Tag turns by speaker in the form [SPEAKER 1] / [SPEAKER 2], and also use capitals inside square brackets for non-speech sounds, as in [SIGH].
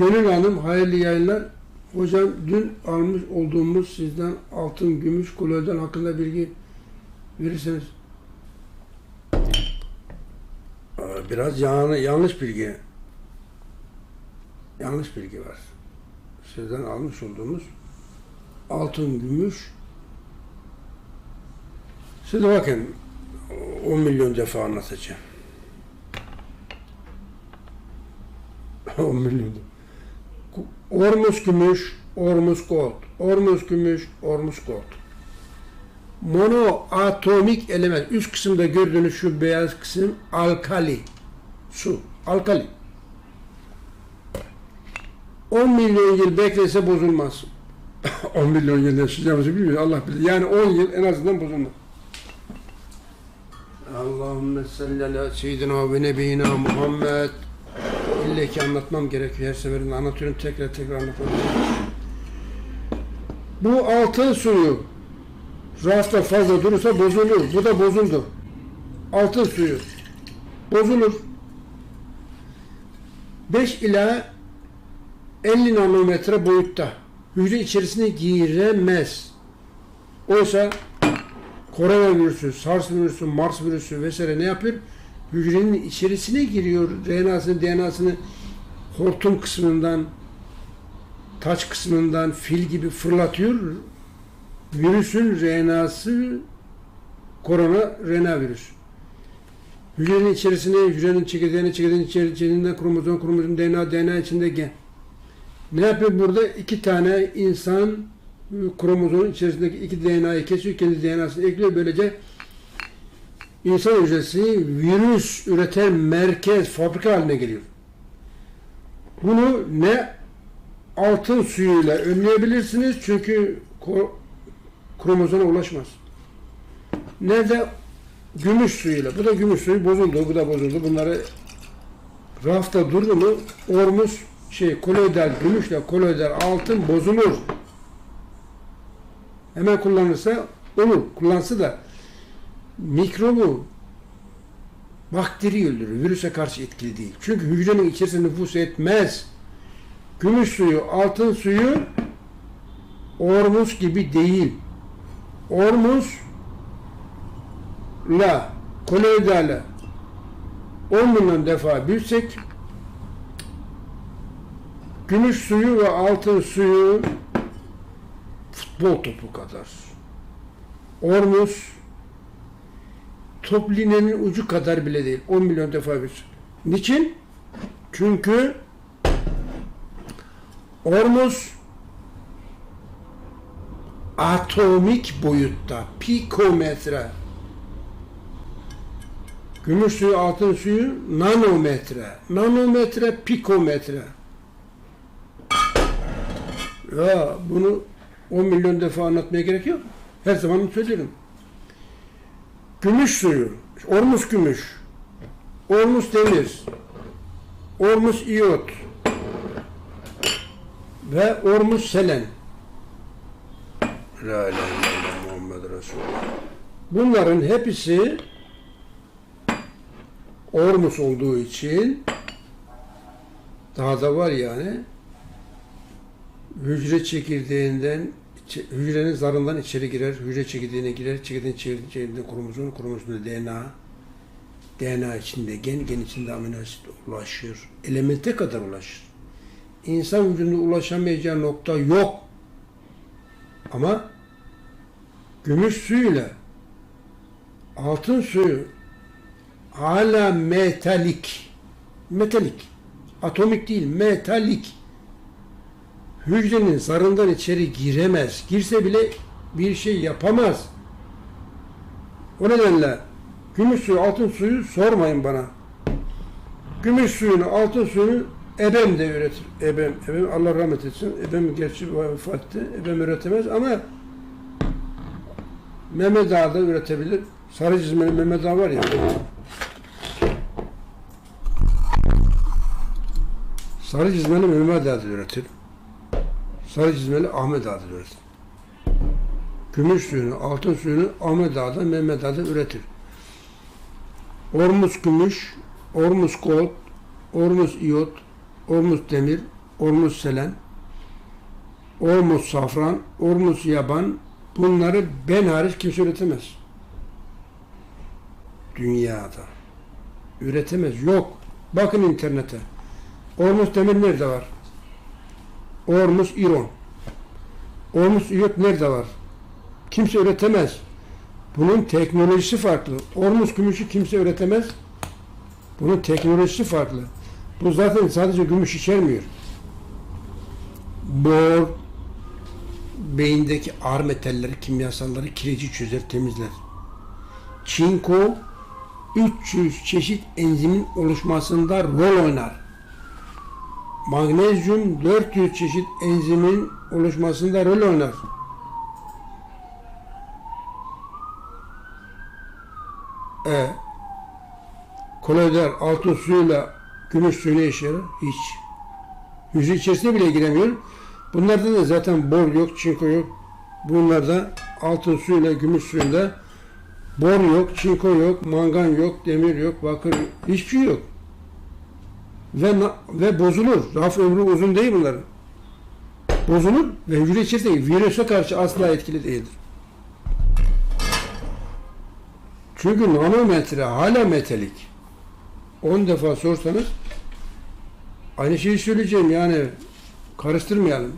[SPEAKER 1] Gönül Hanım hayırlı yayınlar. Hocam dün almış olduğumuz sizden altın, gümüş, koloriden hakkında bilgi verirseniz. Biraz yani yanlış bilgi. Yanlış bilgi var. Sizden almış olduğumuz altın, gümüş. Siz bakın 10 milyon defa anlatacağım. [LAUGHS] 10 milyon. Ormus gümüş, ormus gold. Ormus gümüş, ormus gold. Monoatomik element. Üst kısımda gördüğünüz şu beyaz kısım alkali. Su. Alkali. 10 milyon yıl beklese bozulmaz. [LAUGHS] 10 milyon yıl yaşayacağımızı bilmiyor. Allah bilir. Yani 10 yıl en azından bozulmaz. Allahümme salli ala seyyidina ve nebiyina Muhammed. İlle ki anlatmam gerekiyor. Her seferinde anlatıyorum. Tekrar tekrar anlatıyorum. Bu altın suyu rafta fazla durursa bozulur. Bu da bozuldu. Altın suyu bozulur. 5 ila 50 nanometre boyutta hücre içerisine giremez. Oysa koronavirüsü, SARS virüsü, Mars virüsü vesaire ne yapıyor? Hücrenin içerisine giriyor. RNA'sını, DNA'sını hortum kısmından, taç kısmından fil gibi fırlatıyor. Virüsün RNA'sı korona RNA virüs. Hücrenin içerisine, hücrenin çekirdeğine, çekirdeğin içerisinden kromozom, kromozom, DNA, DNA içinde gen. Ne yapıyor burada? İki tane insan kromozomun içerisindeki iki DNA'yı kesiyor, kendi DNA'sını ekliyor. Böylece insan hücresi virüs üreten merkez, fabrika haline geliyor. Bunu ne altın suyuyla önleyebilirsiniz çünkü kromozoma ulaşmaz. Ne de gümüş suyuyla. Bu da gümüş suyu bozuldu, bu da bozuldu. Bunları rafta durdu mu ormus şey koloidal gümüşle koloidal altın bozulur. Hemen kullanırsa olur. Kullansa da mikrobu bakteri öldürür. Virüse karşı etkili değil. Çünkü hücrenin içerisinde nüfus etmez. Gümüş suyu, altın suyu ormus gibi değil. Ormus la koloidale 10 milyon defa büyütsek gümüş suyu ve altın suyu futbol topu kadar. Ormus top linenin ucu kadar bile değil. 10 milyon defa büyütsek. Niçin? Çünkü Ormus atomik boyutta, pikometre. Gümüş suyu, altın suyu nanometre. Nanometre, pikometre. Ya bunu 10 milyon defa anlatmaya gerek yok. Her zaman söylüyorum. Gümüş suyu, ormus gümüş, ormus demir, ormus iyot ve ormus selen. La ilahe illallah Muhammed Resulullah. Bunların hepsi ormus olduğu için daha da var yani hücre çekirdeğinden hücrenin zarından içeri girer, hücre çekirdeğine girer, çekirdeğin çekirdeğinde kromozom, kromozomda DNA, DNA içinde gen, gen içinde amino asit ulaşıyor. Elemente kadar ulaşır. İnsan vücudunda ulaşamayacağı nokta yok. Ama gümüş suyuyla altın suyu hala metalik metalik atomik değil metalik hücrenin zarından içeri giremez. Girse bile bir şey yapamaz. O nedenle gümüş suyu, altın suyu sormayın bana. Gümüş suyunu, altın suyunu ebem de üretir. Ebem, ebem Allah rahmet etsin. Ebem gerçi vefat etti. Ebem üretemez ama Mehmet Ağa üretebilir. Sarı çizmeli Mehmet Ağa var ya. Sarı çizmeli Mehmet Ağa üretir. Sarı çizmeli Ahmet Ağa'da üretir. Gümüş suyunu, altın suyunu Ahmet Ağa'da, Mehmet Ağa'da üretir. Ormus gümüş, ormus gold, ormus iyot, ormus demir, ormus selen, ormus safran, ormus yaban bunları ben hariç kimse üretemez. Dünyada. Üretemez. Yok. Bakın internete. Ormus demir nerede var? Ormus iron. Ormus iyot nerede var? Kimse üretemez. Bunun teknolojisi farklı. Ormus gümüşü kimse üretemez. Bunun teknolojisi farklı. Bu zaten sadece gümüş içermiyor. Bor, beyindeki ağır metalleri, kimyasalları kireci çözer, temizler. Çinko 300 çeşit enzimin oluşmasında rol oynar. Magnezyum 400 çeşit enzimin oluşmasında rol oynar. E, koloider altın suyuyla gümüş suyuna işe yarar? Hiç. Hücre içerisine bile giremiyor. Bunlarda da zaten bor yok, çinko yok. Bunlarda altın suyuyla gümüş suyunda bor yok, çinko yok, mangan yok, demir yok, bakır. Hiçbir şey yok. Ve, ve bozulur. Raf ömrü uzun değil bunların. Bozulur ve hücre içerisindeki virüse karşı asla etkili değildir. Çünkü nanometre hala metalik. 10 defa sorsanız aynı şeyi söyleyeceğim yani karıştırmayalım.